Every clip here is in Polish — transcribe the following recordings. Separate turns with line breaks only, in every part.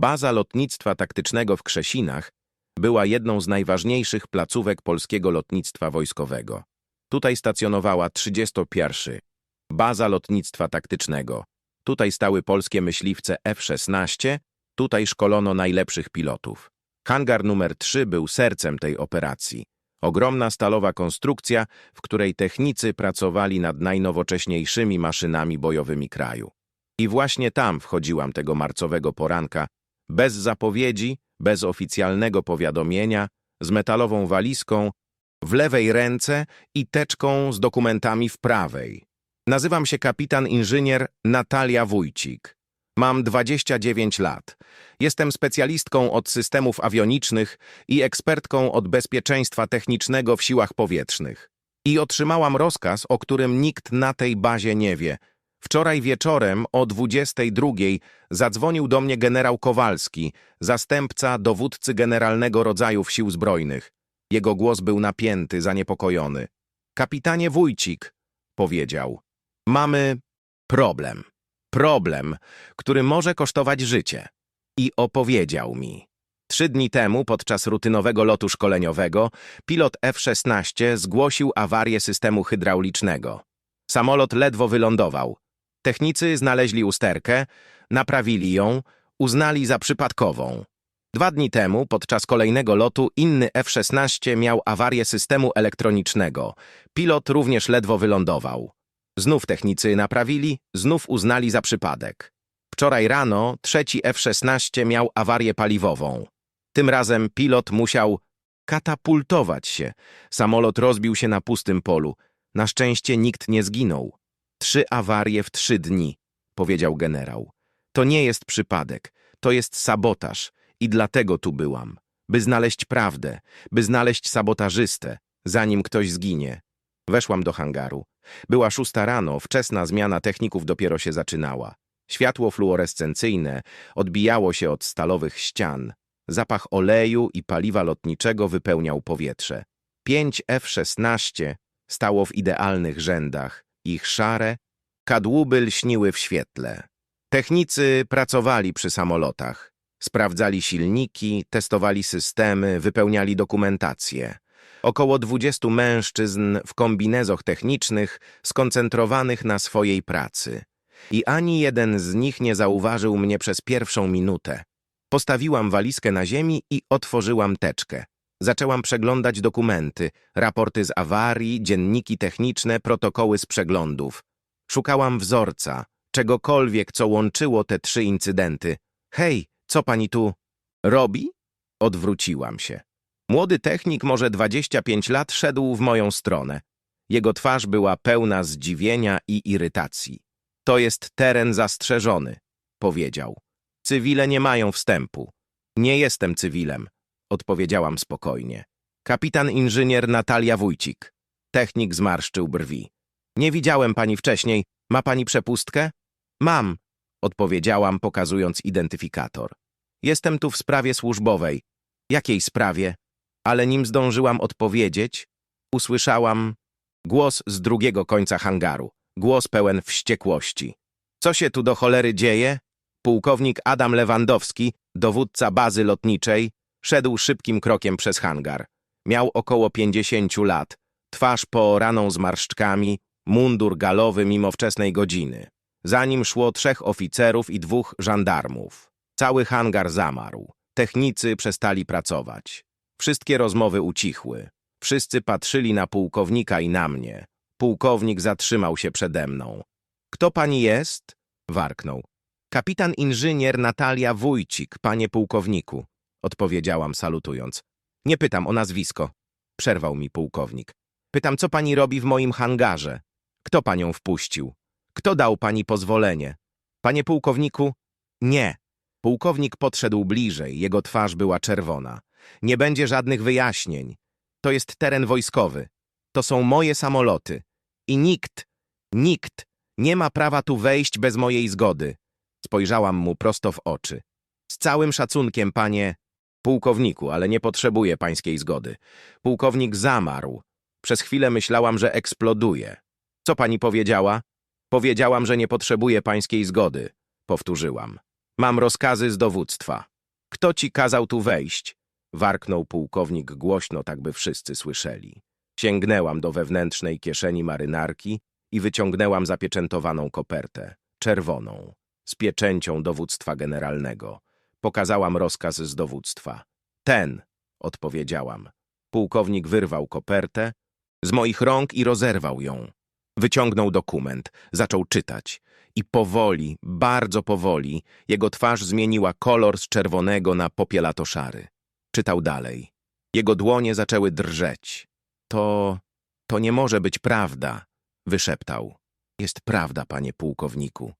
Baza lotnictwa taktycznego w Krzesinach była jedną z najważniejszych placówek polskiego lotnictwa wojskowego. Tutaj stacjonowała 31. Baza lotnictwa taktycznego. Tutaj stały polskie myśliwce F-16, tutaj szkolono najlepszych pilotów. Hangar numer 3 był sercem tej operacji. Ogromna stalowa konstrukcja, w której technicy pracowali nad najnowocześniejszymi maszynami bojowymi kraju. I właśnie tam wchodziłam tego marcowego poranka, bez zapowiedzi, bez oficjalnego powiadomienia, z metalową walizką w lewej ręce i teczką z dokumentami w prawej. Nazywam się kapitan inżynier Natalia Wójcik. Mam 29 lat. Jestem specjalistką od systemów awionicznych i ekspertką od bezpieczeństwa technicznego w siłach powietrznych. I otrzymałam rozkaz, o którym nikt na tej bazie nie wie. Wczoraj wieczorem o 22 zadzwonił do mnie generał Kowalski, zastępca dowódcy generalnego rodzajów sił zbrojnych. Jego głos był napięty, zaniepokojony. Kapitanie Wójcik, powiedział, mamy problem. Problem, który może kosztować życie. I opowiedział mi. Trzy dni temu, podczas rutynowego lotu szkoleniowego, pilot F-16 zgłosił awarię systemu hydraulicznego. Samolot ledwo wylądował. Technicy znaleźli usterkę, naprawili ją, uznali za przypadkową. Dwa dni temu, podczas kolejnego lotu, inny F-16 miał awarię systemu elektronicznego. Pilot również ledwo wylądował. Znów technicy naprawili, znów uznali za przypadek. Wczoraj rano trzeci F-16 miał awarię paliwową. Tym razem pilot musiał katapultować się. Samolot rozbił się na pustym polu. Na szczęście nikt nie zginął. Trzy awarie w trzy dni, powiedział generał. To nie jest przypadek, to jest sabotaż i dlatego tu byłam. By znaleźć prawdę, by znaleźć sabotażystę, zanim ktoś zginie. Weszłam do hangaru. Była szósta rano, wczesna zmiana techników dopiero się zaczynała. Światło fluorescencyjne odbijało się od stalowych ścian. Zapach oleju i paliwa lotniczego wypełniał powietrze. Pięć F-16 stało w idealnych rzędach. Ich szare, kadłuby lśniły w świetle. Technicy pracowali przy samolotach. Sprawdzali silniki, testowali systemy, wypełniali dokumentację. Około 20 mężczyzn w kombinezoch technicznych skoncentrowanych na swojej pracy. I ani jeden z nich nie zauważył mnie przez pierwszą minutę. Postawiłam walizkę na ziemi i otworzyłam teczkę. Zaczęłam przeglądać dokumenty, raporty z awarii, dzienniki techniczne, protokoły z przeglądów. Szukałam wzorca, czegokolwiek, co łączyło te trzy incydenty. Hej, co pani tu robi? Odwróciłam się. Młody technik, może 25 lat, szedł w moją stronę. Jego twarz była pełna zdziwienia i irytacji. To jest teren zastrzeżony, powiedział. Cywile nie mają wstępu. Nie jestem cywilem, odpowiedziałam spokojnie. Kapitan inżynier Natalia Wójcik. Technik zmarszczył brwi. Nie widziałem pani wcześniej. Ma pani przepustkę? Mam, odpowiedziałam, pokazując identyfikator. Jestem tu w sprawie służbowej. Jakiej sprawie? Ale nim zdążyłam odpowiedzieć, usłyszałam głos z drugiego końca hangaru. Głos pełen wściekłości. Co się tu do cholery dzieje? Pułkownik Adam Lewandowski, dowódca bazy lotniczej, szedł szybkim krokiem przez hangar. Miał około pięćdziesięciu lat, twarz pooraną zmarszczkami, mundur galowy mimo wczesnej godziny. Za nim szło trzech oficerów i dwóch żandarmów. Cały hangar zamarł. Technicy przestali pracować. Wszystkie rozmowy ucichły. Wszyscy patrzyli na pułkownika i na mnie. Pułkownik zatrzymał się przede mną. Kto pani jest? Warknął. Kapitan inżynier Natalia Wójcik, panie pułkowniku, odpowiedziałam salutując. Nie pytam o nazwisko, przerwał mi pułkownik. Pytam, co pani robi w moim hangarze. Kto panią wpuścił? Kto dał pani pozwolenie? Panie pułkowniku? Nie. Pułkownik podszedł bliżej, jego twarz była czerwona. Nie będzie żadnych wyjaśnień. To jest teren wojskowy. To są moje samoloty. I nikt, nikt nie ma prawa tu wejść bez mojej zgody. Spojrzałam mu prosto w oczy. Z całym szacunkiem, panie pułkowniku, ale nie potrzebuję pańskiej zgody. Pułkownik zamarł. Przez chwilę myślałam, że eksploduje. Co pani powiedziała? Powiedziałam, że nie potrzebuję pańskiej zgody. Powtórzyłam. Mam rozkazy z dowództwa. Kto ci kazał tu wejść? Warknął pułkownik głośno, tak by wszyscy słyszeli. Sięgnęłam do wewnętrznej kieszeni marynarki i wyciągnęłam zapieczętowaną kopertę, czerwoną, z pieczęcią dowództwa generalnego. Pokazałam rozkaz z dowództwa. Ten, odpowiedziałam. Pułkownik wyrwał kopertę z moich rąk i rozerwał ją. Wyciągnął dokument, zaczął czytać i powoli, bardzo powoli, jego twarz zmieniła kolor z czerwonego na popielato-szary. Czytał dalej. Jego dłonie zaczęły drżeć. To... to nie może być prawda, wyszeptał. Jest prawda, panie pułkowniku,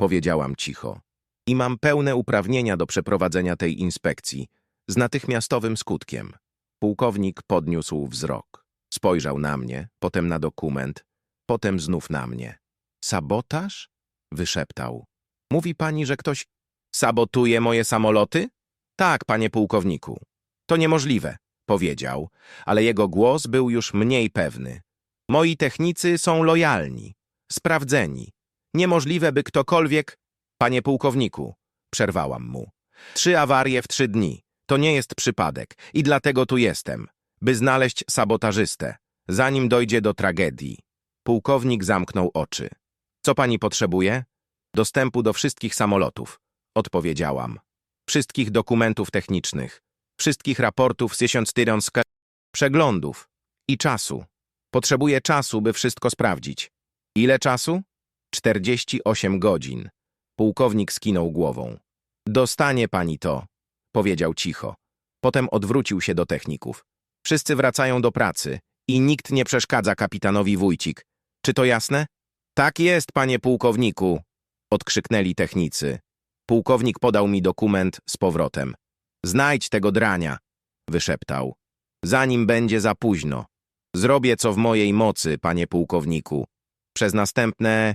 powiedziałam cicho. I mam pełne uprawnienia do przeprowadzenia tej inspekcji z natychmiastowym skutkiem. Pułkownik podniósł wzrok. Spojrzał na mnie, potem na dokument, potem znów na mnie. Sabotaż? Wyszeptał. Mówi pani, że ktoś sabotuje moje samoloty? Tak, panie pułkowniku. To niemożliwe, powiedział, ale jego głos był już mniej pewny. Moi technicy są lojalni, sprawdzeni. Niemożliwe, by ktokolwiek... Panie pułkowniku, przerwałam mu. Trzy awarie w trzy dni. To nie jest przypadek i dlatego tu jestem, by znaleźć sabotażystę, zanim dojdzie do tragedii. Pułkownik zamknął oczy. Co pani potrzebuje? Dostępu do wszystkich samolotów, odpowiedziałam. Wszystkich dokumentów technicznych, wszystkich raportów z tysiąctyronska, przeglądów i czasu. Potrzebuję czasu, by wszystko sprawdzić. Ile czasu? 48 godzin. Pułkownik skinął głową. Dostanie pani to, powiedział cicho. Potem odwrócił się do techników. Wszyscy wracają do pracy i nikt nie przeszkadza kapitanowi Wójcik. Czy to jasne? Tak jest, panie pułkowniku, odkrzyknęli technicy. Pułkownik podał mi dokument z powrotem. Znajdź tego drania, wyszeptał. Zanim będzie za późno. Zrobię co w mojej mocy, panie pułkowniku. Przez następne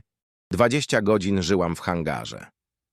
dwadzieścia godzin żyłam w hangarze.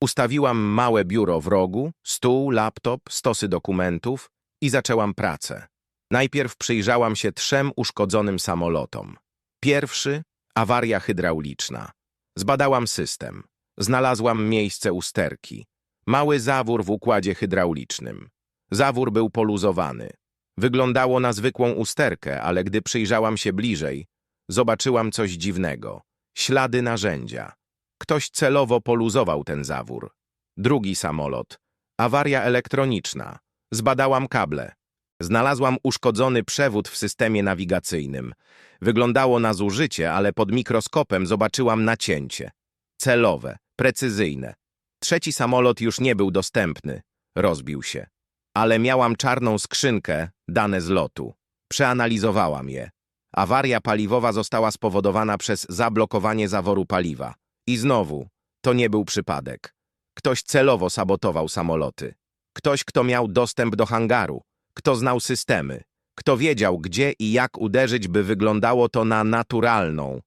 Ustawiłam małe biuro w rogu, stół, laptop, stosy dokumentów i zaczęłam pracę. Najpierw przyjrzałam się trzem uszkodzonym samolotom. Pierwszy awaria hydrauliczna. Zbadałam system. Znalazłam miejsce usterki. Mały zawór w układzie hydraulicznym. Zawór był poluzowany. Wyglądało na zwykłą usterkę, ale gdy przyjrzałam się bliżej, zobaczyłam coś dziwnego. Ślady narzędzia. Ktoś celowo poluzował ten zawór. Drugi samolot. Awaria elektroniczna. Zbadałam kable. Znalazłam uszkodzony przewód w systemie nawigacyjnym. Wyglądało na zużycie, ale pod mikroskopem zobaczyłam nacięcie. Celowe, precyzyjne. Trzeci samolot już nie był dostępny. Rozbił się. Ale miałam czarną skrzynkę, dane z lotu. Przeanalizowałam je. Awaria paliwowa została spowodowana przez zablokowanie zaworu paliwa. I znowu, to nie był przypadek. Ktoś celowo sabotował samoloty. Ktoś, kto miał dostęp do hangaru. Kto znał systemy. Kto wiedział, gdzie i jak uderzyć, by wyglądało to na naturalną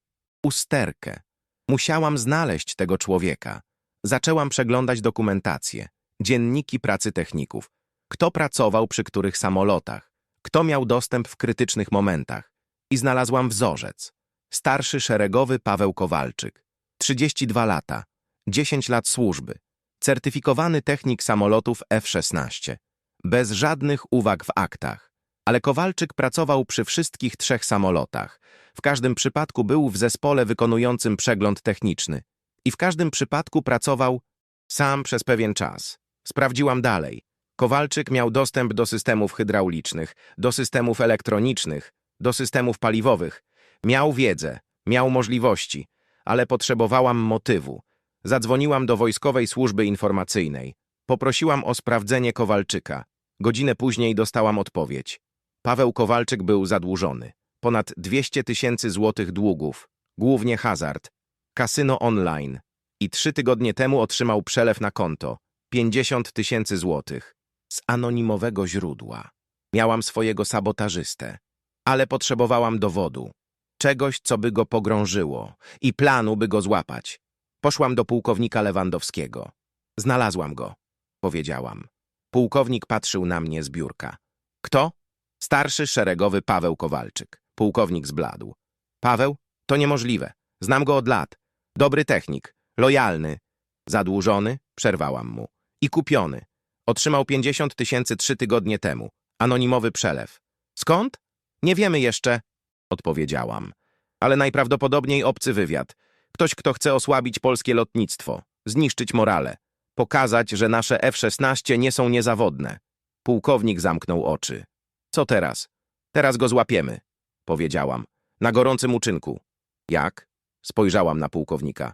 usterkę. Musiałam znaleźć tego człowieka. Zaczęłam przeglądać dokumentację, dzienniki pracy techników. Kto pracował przy których samolotach, kto miał dostęp w krytycznych momentach. I znalazłam wzorzec. Starszy szeregowy Paweł Kowalczyk. 32 lata. 10 lat służby. Certyfikowany technik samolotów F-16. Bez żadnych uwag w aktach. Ale Kowalczyk pracował przy wszystkich trzech samolotach. W każdym przypadku był w zespole wykonującym przegląd techniczny. I w każdym przypadku pracował sam przez pewien czas. Sprawdziłam dalej. Kowalczyk miał dostęp do systemów hydraulicznych, do systemów elektronicznych, do systemów paliwowych. Miał wiedzę, miał możliwości, ale potrzebowałam motywu. Zadzwoniłam do Wojskowej Służby Informacyjnej. Poprosiłam o sprawdzenie Kowalczyka. Godzinę później dostałam odpowiedź. Paweł Kowalczyk był zadłużony. Ponad 200 tysięcy złotych długów, głównie hazard, kasyno online i trzy tygodnie temu otrzymał przelew na konto 50 tysięcy złotych z anonimowego źródła. Miałam swojego sabotażystę, ale potrzebowałam dowodu, czegoś, co by go pogrążyło i planu, by go złapać. Poszłam do pułkownika Lewandowskiego. Znalazłam go, powiedziałam. Pułkownik patrzył na mnie z biurka. Kto? Starszy szeregowy Paweł Kowalczyk. Pułkownik zbladł. Paweł? To niemożliwe. Znam go od lat. Dobry technik. Lojalny. Zadłużony? Przerwałam mu. I kupiony. Otrzymał 50 tysięcy trzy tygodnie temu. Anonimowy przelew. Skąd? Nie wiemy jeszcze, odpowiedziałam. Ale najprawdopodobniej obcy wywiad. Ktoś, kto chce osłabić polskie lotnictwo, zniszczyć morale, pokazać, że nasze F-16 nie są niezawodne. Pułkownik zamknął oczy. Co teraz? Teraz go złapiemy, powiedziałam. Na gorącym uczynku. Jak? Spojrzałam na pułkownika.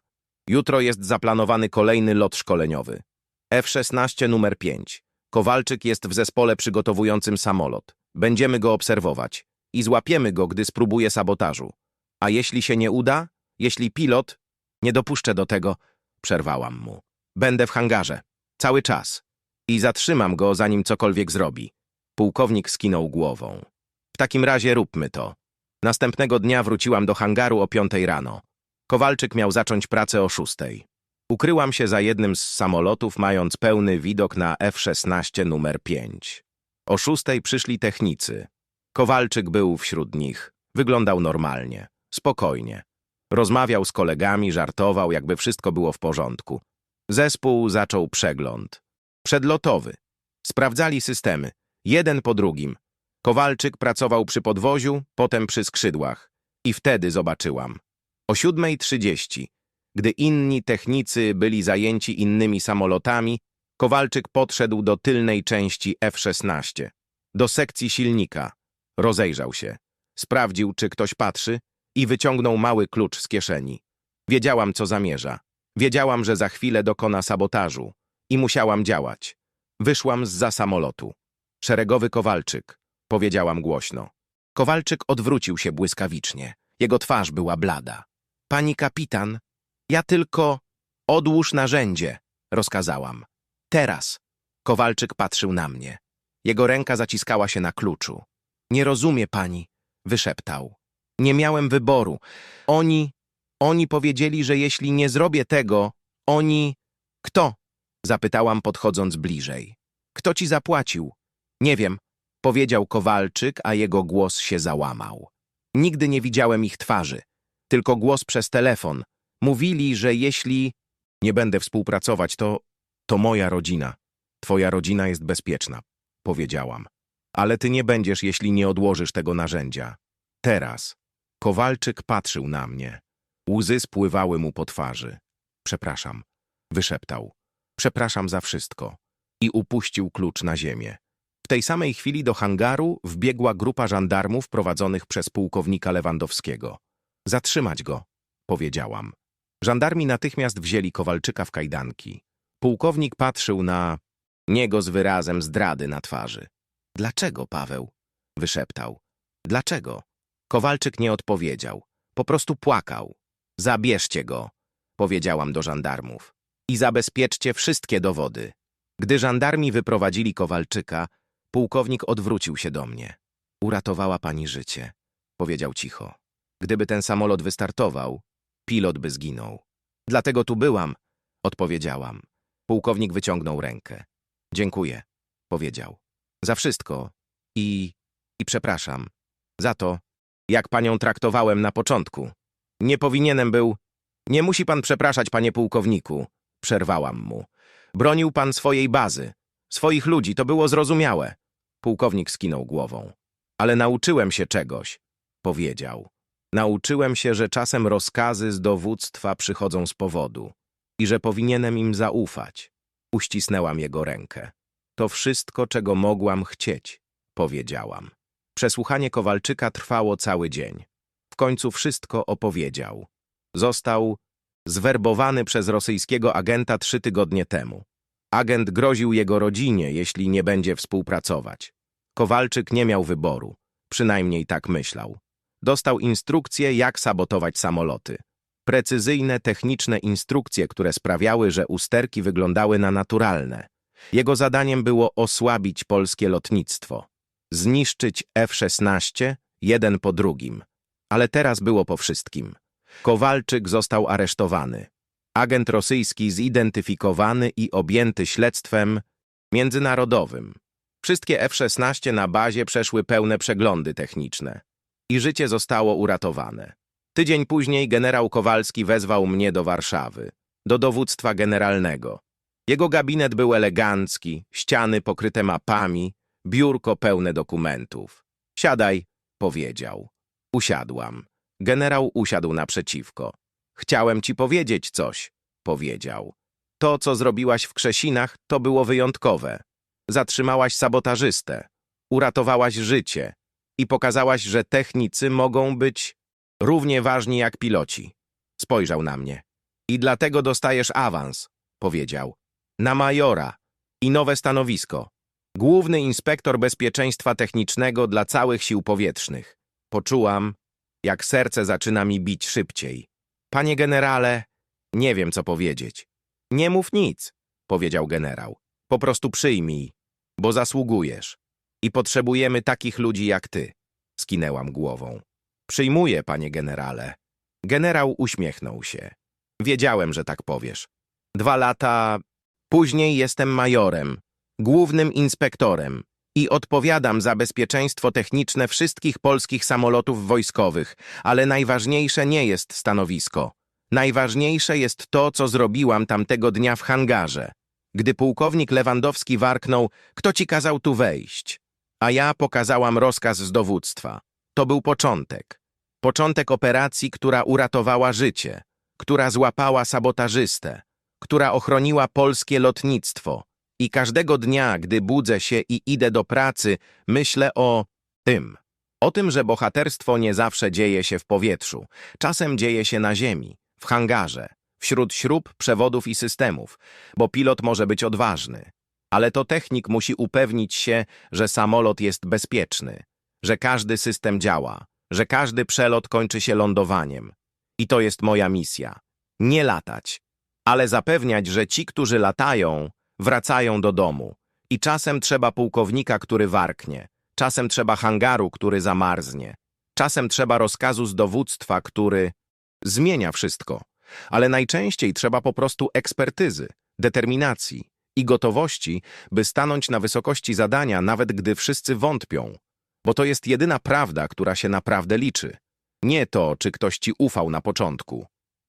Jutro jest zaplanowany kolejny lot szkoleniowy. F-16 numer 5. Kowalczyk jest w zespole przygotowującym samolot. Będziemy go obserwować. I złapiemy go, gdy spróbuje sabotażu. A jeśli się nie uda? Jeśli pilot... Nie dopuszczę do tego, przerwałam mu. Będę w hangarze. Cały czas. I zatrzymam go, zanim cokolwiek zrobi. Pułkownik skinął głową. W takim razie róbmy to. Następnego dnia wróciłam do hangaru o piątej rano. Kowalczyk miał zacząć pracę o szóstej. Ukryłam się za jednym z samolotów, mając pełny widok na F-16 numer 5. O szóstej przyszli technicy. Kowalczyk był wśród nich. Wyglądał normalnie, spokojnie. Rozmawiał z kolegami, żartował, jakby wszystko było w porządku. Zespół zaczął przegląd. Przedlotowy. Sprawdzali systemy, jeden po drugim. Kowalczyk pracował przy podwoziu, potem przy skrzydłach. I wtedy zobaczyłam. O 7.30, gdy inni technicy byli zajęci innymi samolotami, Kowalczyk podszedł do tylnej części F-16, do sekcji silnika. Rozejrzał się. Sprawdził, czy ktoś patrzy i wyciągnął mały klucz z kieszeni. Wiedziałam, co zamierza. Wiedziałam, że za chwilę dokona sabotażu i musiałam działać. Wyszłam z za samolotu. Szeregowy Kowalczyk, powiedziałam głośno. Kowalczyk odwrócił się błyskawicznie. Jego twarz była blada. Pani kapitan, ja tylko... Odłóż narzędzie, rozkazałam. Teraz. Kowalczyk patrzył na mnie. Jego ręka zaciskała się na kluczu. Nie rozumie pani, wyszeptał. Nie miałem wyboru. Oni, oni powiedzieli, że jeśli nie zrobię tego, oni... Kto? Zapytałam, podchodząc bliżej. Kto ci zapłacił? Nie wiem, powiedział Kowalczyk, a jego głos się załamał. Nigdy nie widziałem ich twarzy, tylko głos przez telefon. Mówili, że jeśli nie będę współpracować, to to moja rodzina. Twoja rodzina jest bezpieczna, powiedziałam. Ale ty nie będziesz, jeśli nie odłożysz tego narzędzia. Teraz. Kowalczyk patrzył na mnie. Łzy spływały mu po twarzy. Przepraszam, wyszeptał. Przepraszam za wszystko. I upuścił klucz na ziemię. W tej samej chwili do hangaru wbiegła grupa żandarmów prowadzonych przez pułkownika Lewandowskiego. Zatrzymać go, powiedziałam. Żandarmi natychmiast wzięli Kowalczyka w kajdanki. Pułkownik patrzył na niego z wyrazem zdrady na twarzy. Dlaczego, Paweł? wyszeptał. Dlaczego? Kowalczyk nie odpowiedział. Po prostu płakał. Zabierzcie go, powiedziałam do żandarmów. I zabezpieczcie wszystkie dowody. Gdy żandarmi wyprowadzili Kowalczyka, pułkownik odwrócił się do mnie. Uratowała pani życie, powiedział cicho. Gdyby ten samolot wystartował, pilot by zginął. Dlatego tu byłam, odpowiedziałam. Pułkownik wyciągnął rękę. Dziękuję, powiedział. Za wszystko i... i przepraszam. Za to, jak panią traktowałem na początku. Nie powinienem był... Nie musi pan przepraszać, panie pułkowniku, przerwałam mu. Bronił pan swojej bazy, swoich ludzi, to było zrozumiałe. Pułkownik skinął głową. Ale nauczyłem się czegoś, powiedział. Nauczyłem się, że czasem rozkazy z dowództwa przychodzą z powodu i że powinienem im zaufać. Uścisnęłam jego rękę. To wszystko, czego mogłam chcieć, powiedziałam. Przesłuchanie Kowalczyka trwało cały dzień. W końcu wszystko opowiedział. Został zwerbowany przez rosyjskiego agenta trzy tygodnie temu. Agent groził jego rodzinie, jeśli nie będzie współpracować. Kowalczyk nie miał wyboru, przynajmniej tak myślał. Dostał instrukcje, jak sabotować samoloty. Precyzyjne, techniczne instrukcje, które sprawiały, że usterki wyglądały na naturalne. Jego zadaniem było osłabić polskie lotnictwo. Zniszczyć F-16 jeden po drugim. Ale teraz było po wszystkim. Kowalczyk został aresztowany. Agent rosyjski zidentyfikowany i objęty śledztwem międzynarodowym. Wszystkie F-16 na bazie przeszły pełne przeglądy techniczne. I życie zostało uratowane. Tydzień później generał Kowalski wezwał mnie do Warszawy, do dowództwa generalnego. Jego gabinet był elegancki, ściany pokryte mapami, biurko pełne dokumentów. Siadaj, powiedział. Usiadłam. Generał usiadł naprzeciwko. Chciałem ci powiedzieć coś, powiedział. To, co zrobiłaś w Krzesinach, to było wyjątkowe. Zatrzymałaś sabotażystę, uratowałaś życie i pokazałaś, że technicy mogą być równie ważni jak piloci. Spojrzał na mnie. I dlatego dostajesz awans, powiedział. Na majora i nowe stanowisko. Główny inspektor bezpieczeństwa technicznego dla całych sił powietrznych. Poczułam, jak serce zaczyna mi bić szybciej. Panie generale, nie wiem co powiedzieć. Nie mów nic, powiedział generał. Po prostu przyjmij, bo zasługujesz. I potrzebujemy takich ludzi jak ty. Skinęłam głową. Przyjmuję, panie generale. Generał uśmiechnął się. Wiedziałem, że tak powiesz. Dwa lata później jestem majorem, głównym inspektorem i odpowiadam za bezpieczeństwo techniczne wszystkich polskich samolotów wojskowych, ale najważniejsze nie jest stanowisko. Najważniejsze jest to, co zrobiłam tamtego dnia w hangarze. Gdy pułkownik Lewandowski warknął, kto ci kazał tu wejść? A ja pokazałam rozkaz z dowództwa. To był początek. Początek operacji, która uratowała życie, która złapała sabotażystę, która ochroniła polskie lotnictwo. I każdego dnia, gdy budzę się i idę do pracy, myślę o tym. O tym, że bohaterstwo nie zawsze dzieje się w powietrzu. Czasem dzieje się na ziemi, w hangarze, wśród śrub, przewodów i systemów, bo pilot może być odważny. Ale to technik musi upewnić się, że samolot jest bezpieczny, że każdy system działa, że każdy przelot kończy się lądowaniem. I to jest moja misja. Nie latać, ale zapewniać, że ci, którzy latają, wracają do domu. I czasem trzeba pułkownika, który warknie, czasem trzeba hangaru, który zamarznie, czasem trzeba rozkazu z dowództwa, który zmienia wszystko. Ale najczęściej trzeba po prostu ekspertyzy, determinacji i gotowości, by stanąć na wysokości zadania, nawet gdy wszyscy wątpią. Bo to jest jedyna prawda, która się naprawdę liczy. Nie to, czy ktoś ci ufał na początku,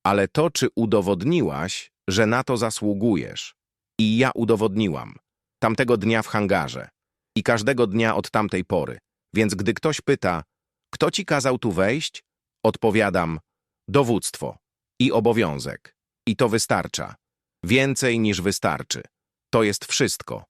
ale to, czy udowodniłaś, że na to zasługujesz. I ja udowodniłam. Tamtego dnia w hangarze. I każdego dnia od tamtej pory. Więc gdy ktoś pyta, kto ci kazał tu wejść? Odpowiadam, dowództwo i obowiązek. I to wystarcza. Więcej niż wystarczy. To jest wszystko.